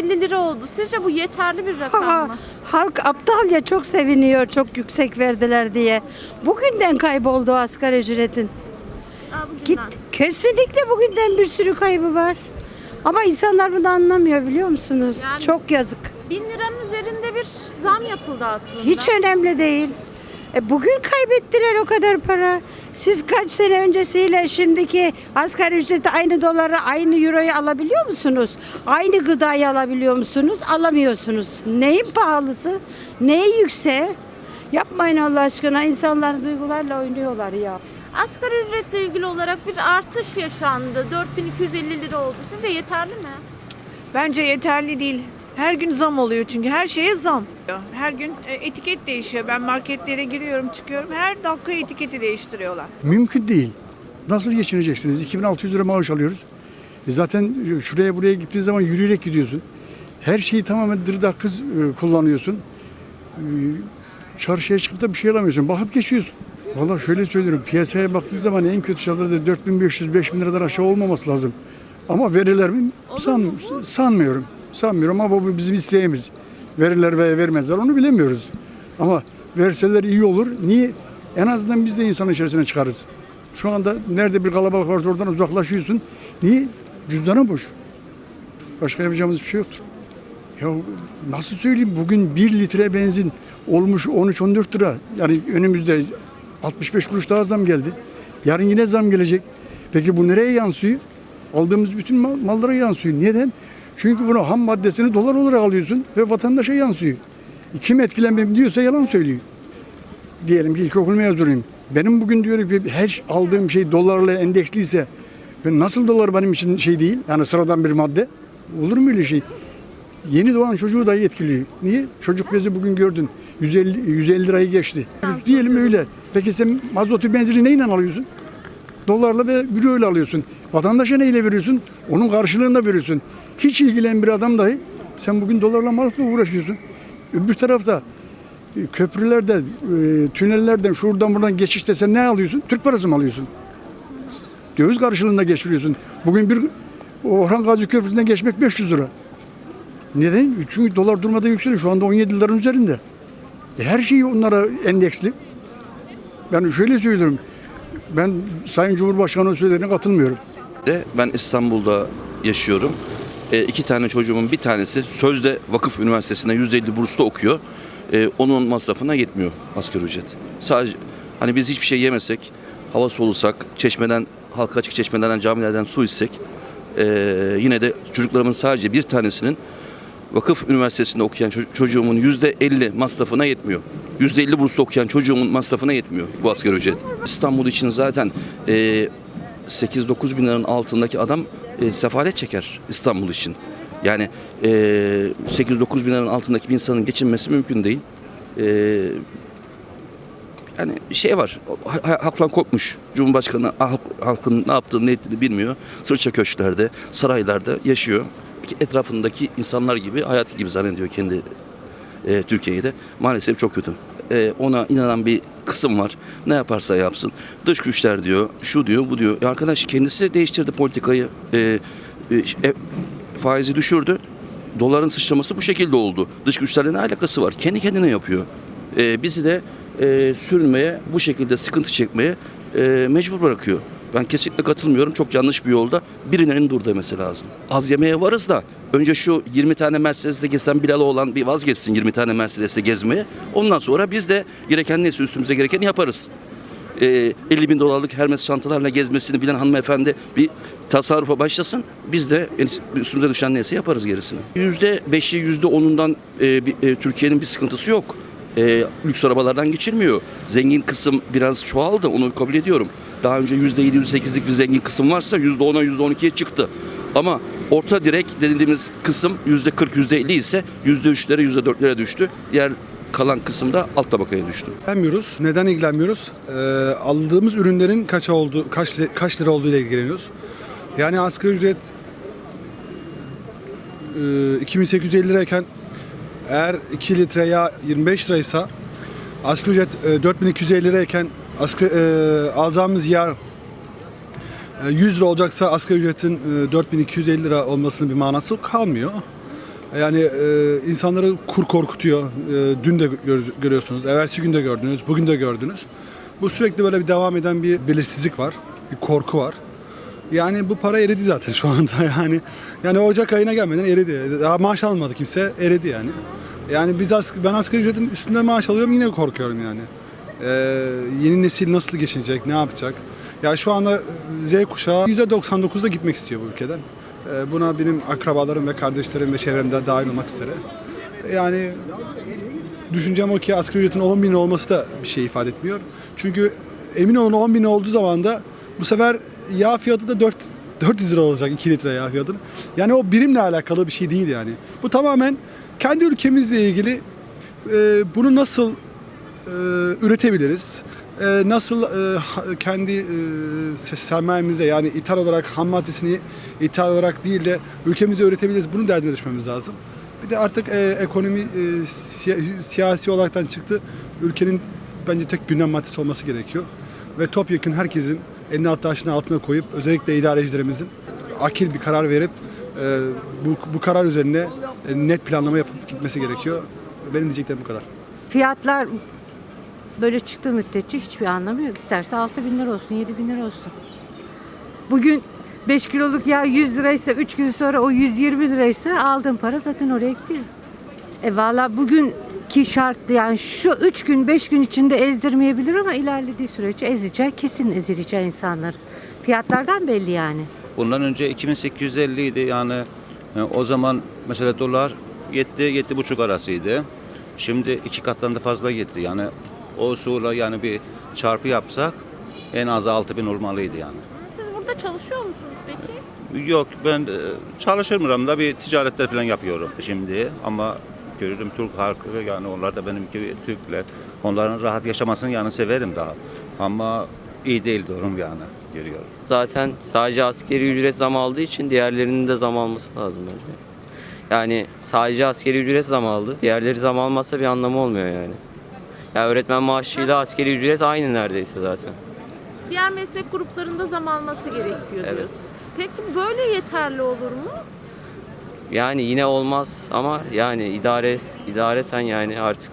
4250 lira oldu. Sizce bu yeterli bir rakam Ha, mı? halk aptal ya çok seviniyor çok yüksek verdiler diye. Bugünden kayboldu asgari ücretin. Aa, Git, kesinlikle bugünden bir sürü kaybı var. Ama insanlar bunu anlamıyor biliyor musunuz? Yani- Çok yazık. 1000 liranın üzerinde bir zam yapıldı aslında. Hiç önemli değil. E bugün kaybettiler o kadar para. Siz kaç sene öncesiyle şimdiki asgari ücreti aynı doları, aynı euroyu alabiliyor musunuz? Aynı gıdayı alabiliyor musunuz? Alamıyorsunuz. Neyin pahalısı? Neyi yükseği? Yapmayın Allah aşkına. İnsanlar duygularla oynuyorlar ya. Asgari ücretle ilgili olarak bir artış yaşandı. 4250 lira oldu. Sizce yeterli mi? Bence yeterli değil. Her gün zam oluyor çünkü her şeye zam. Her gün e, etiket değişiyor. Ben marketlere giriyorum çıkıyorum. Her dakika etiketi değiştiriyorlar. Mümkün değil. Nasıl geçineceksiniz? 2600 lira maaş alıyoruz. E zaten şuraya buraya gittiğin zaman yürüyerek gidiyorsun. Her şeyi tamamen dırdak kız e, kullanıyorsun. E, Çarşıya çıkıp da bir şey alamıyorsun. Bakıp geçiyorsun. Valla şöyle söylüyorum. Piyasaya baktığı zaman en kötü şartlarda 4500-5000 liradan aşağı olmaması lazım. Ama veriler mi? San, sanmıyorum. Sanmıyorum ama bu bizim isteğimiz. Verirler veya vermezler onu bilemiyoruz. Ama verseler iyi olur. Niye? En azından biz de insanın içerisine çıkarız. Şu anda nerede bir kalabalık varsa oradan uzaklaşıyorsun. Niye? Cüzdanı boş. Başka yapacağımız bir şey yoktur. Ya nasıl söyleyeyim bugün 1 litre benzin olmuş 13-14 lira. Yani önümüzde 65 kuruş daha zam geldi. Yarın yine zam gelecek. Peki bu nereye yansıyor? Aldığımız bütün mal- mallara yansıyor. Neden? Çünkü bunu ham maddesini dolar olarak alıyorsun ve vatandaşa yansıyor. Kim etkilenmem diyorsa yalan söylüyor. Diyelim ki ilkokul mezunuyum. Benim bugün diyorum ki her aldığım şey dolarla endeksliyse nasıl dolar benim için şey değil? Yani sıradan bir madde. Olur mu öyle şey? Yeni doğan çocuğu dahi etkiliyor. Niye? Çocuk bezi bugün gördün. 150, 150 lirayı geçti. Diyelim öyle. Peki sen mazotu benzini neyle alıyorsun? Dolarla ve euro ile alıyorsun. Vatandaşa neyle veriyorsun? Onun karşılığında veriyorsun. Hiç ilgilen bir adam dahi sen bugün dolarla mazotla uğraşıyorsun. Öbür tarafta e, köprülerde, e, tünellerden, şuradan buradan geçişte sen ne alıyorsun? Türk parası mı alıyorsun? Döviz karşılığında geçiriyorsun. Bugün bir Orhan Gazi Köprüsü'nden geçmek 500 lira. Neden? Çünkü dolar durmadan yükseliyor. Şu anda 17 liranın üzerinde. E her şeyi onlara endeksli. Ben şöyle söylüyorum. Ben Sayın Cumhurbaşkanı'nın söylediklerine katılmıyorum. de ben İstanbul'da yaşıyorum. E, iki tane çocuğumun bir tanesi sözde vakıf üniversitesinde %50 burslu okuyor. E, onun masrafına yetmiyor asgari ücret. Sadece hani biz hiçbir şey yemesek, hava solusak, çeşmeden, halka açık çeşmelerden, camilerden su içsek e, yine de çocuklarımın sadece bir tanesinin vakıf üniversitesinde okuyan ço- çocuğumun %50 masrafına yetmiyor. %50 burslu okuyan çocuğumun masrafına yetmiyor bu asgari ücret. İstanbul için zaten e, 8-9 bin altındaki adam e, sefalet çeker İstanbul için. Yani e, 8-9 bin altındaki bir insanın geçinmesi mümkün değil. E, yani şey var, ha- ha- halktan kopmuş. Cumhurbaşkanı halk, halkın ne yaptığını ne ettiğini bilmiyor. Sırça köşklerde, saraylarda yaşıyor. Etrafındaki insanlar gibi, hayatı gibi zannediyor kendi e, Türkiye'yi de. Maalesef çok kötü. E, ona inanan bir kısım var. Ne yaparsa yapsın. Dış güçler diyor, şu diyor, bu diyor. Ya arkadaş kendisi değiştirdi politikayı. E, e, e, faizi düşürdü. Doların sıçraması bu şekilde oldu. Dış güçlerle ne alakası var? Kendi kendine yapıyor. E, bizi de e, sürmeye, bu şekilde sıkıntı çekmeye e, mecbur bırakıyor. Ben kesinlikle katılmıyorum. Çok yanlış bir yolda. Birilerinin dur demesi lazım. Az yemeğe varız da önce şu 20 tane Mercedes'te gezsen Bilal'e olan bir vazgeçsin 20 tane Mercedes'te gezmeye. Ondan sonra biz de gereken neyse üstümüze gerekeni yaparız. E, 50 bin dolarlık Hermes çantalarla gezmesini bilen hanımefendi bir tasarrufa başlasın. Biz de üstümüze düşen neyse yaparız gerisini. %5'i %10'undan e, e, Türkiye'nin bir sıkıntısı yok. E, lüks arabalardan geçilmiyor. Zengin kısım biraz çoğaldı onu kabul ediyorum. Daha önce %7, %8'lik bir zengin kısım varsa %10'a %12'ye çıktı. Ama orta direk dediğimiz kısım %40, %50 ise %3'lere, %4'lere düştü. Diğer kalan kısımda alt tabakaya düştü. İlgilenmiyoruz. Neden ilgilenmiyoruz? Ee, aldığımız ürünlerin kaç oldu, kaç kaç lira olduğu ile ilgileniyoruz. Yani asgari ücret e, 2850 lirayken eğer 2 litre yağ 25 liraysa asgari ücret e, 4250 lirayken asgari, e, alacağımız yağ 100 lira olacaksa asgari ücretin e, 4250 lira olmasının bir manası kalmıyor. Yani e, insanları kur korkutuyor. E, dün de gör- görüyorsunuz, evvelsi gün de gördünüz, bugün de gördünüz. Bu sürekli böyle bir devam eden bir belirsizlik var, bir korku var. Yani bu para eridi zaten şu anda yani. Yani Ocak ayına gelmeden eridi. Daha maaş almadı kimse, eridi yani. Yani biz as- ben asgari ücretin üstünde maaş alıyorum yine korkuyorum yani. Ee, yeni nesil nasıl geçinecek, ne yapacak? Ya şu anda e, Z kuşağı %99'da gitmek istiyor bu ülkeden. Ee, buna benim akrabalarım ve kardeşlerim ve çevremde dahil olmak üzere. Yani düşüncem o ki asgari ücretin 10 bin olması da bir şey ifade etmiyor. Çünkü emin olun 10 bin olduğu zaman da bu sefer yağ fiyatı da 4, 400 lira olacak 2 litre yağ fiyatı. Yani o birimle alakalı bir şey değil yani. Bu tamamen kendi ülkemizle ilgili e, bunu nasıl e, üretebiliriz? E, nasıl e, kendi e, sermayemizde yani ithal olarak ham maddesini ithal olarak değil de ülkemize üretebiliriz? Bunun derdine düşmemiz lazım. Bir de artık e, ekonomi siya- siyasi olaraktan çıktı. Ülkenin bence tek gündem maddesi olması gerekiyor. Ve topyekun herkesin elini taşını altına koyup özellikle idarecilerimizin akil bir karar verip bu, bu karar üzerine net planlama yapıp gitmesi gerekiyor. Benim diyeceklerim bu kadar. Fiyatlar böyle çıktığı müddetçe hiçbir anlamı yok. İsterse 6 bin lira olsun, 7 bin lira olsun. Bugün 5 kiloluk yağ 100 liraysa 3 gün sonra o 120 liraysa aldığın para zaten oraya gidiyor. E valla bugünkü şart yani şu 3 gün 5 gün içinde ezdirmeyebilir ama ilerlediği sürece ezecek, kesin ezileceği insanlar. Fiyatlardan belli yani. Bundan önce 2850 idi yani e, o zaman mesela dolar 7 yedi buçuk arasıydı. Şimdi iki kattan da fazla gitti. Yani o usulla yani bir çarpı yapsak en az 6000 olmalıydı yani. Siz burada çalışıyor musunuz peki? Yok ben e, çalışırım da bir ticaretler falan yapıyorum şimdi ama görürüm Türk halkı yani onlar da benim gibi Türkler. Onların rahat yaşamasını yani severim daha. Ama iyi değil durum yani görüyorum. Zaten sadece askeri ücret zam aldığı için diğerlerinin de zam alması lazım bence. Yani sadece askeri ücret zam aldı. Diğerleri zam almazsa bir anlamı olmuyor yani. Ya öğretmen maaşıyla askeri ücret aynı neredeyse zaten. Diğer meslek gruplarında zam alması gerekiyor Evet. diyorsun. Peki böyle yeterli olur mu? Yani yine olmaz ama yani idare idareten yani artık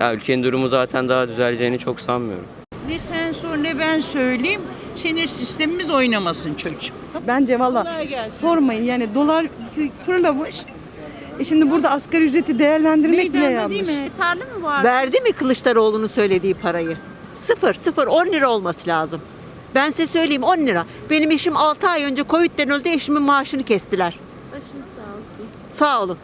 ya ülkenin durumu zaten daha düzeleceğini çok sanmıyorum. Ne sen sor ne ben söyleyeyim. Sinir sistemimiz oynamasın çocuk. Bence valla sormayın yani dolar fırlamış. E şimdi burada asgari ücreti değerlendirmek bile Meydanda değil yanlış. mi? Yeterli mi bu? Verdi mi Kılıçdaroğlu'nun söylediği parayı? Sıfır, sıfır, 10 lira olması lazım. Ben size söyleyeyim 10 lira. Benim eşim 6 ay önce Covid'den öldü, eşimin maaşını kestiler. Başınız sağ olsun. Sağ olun.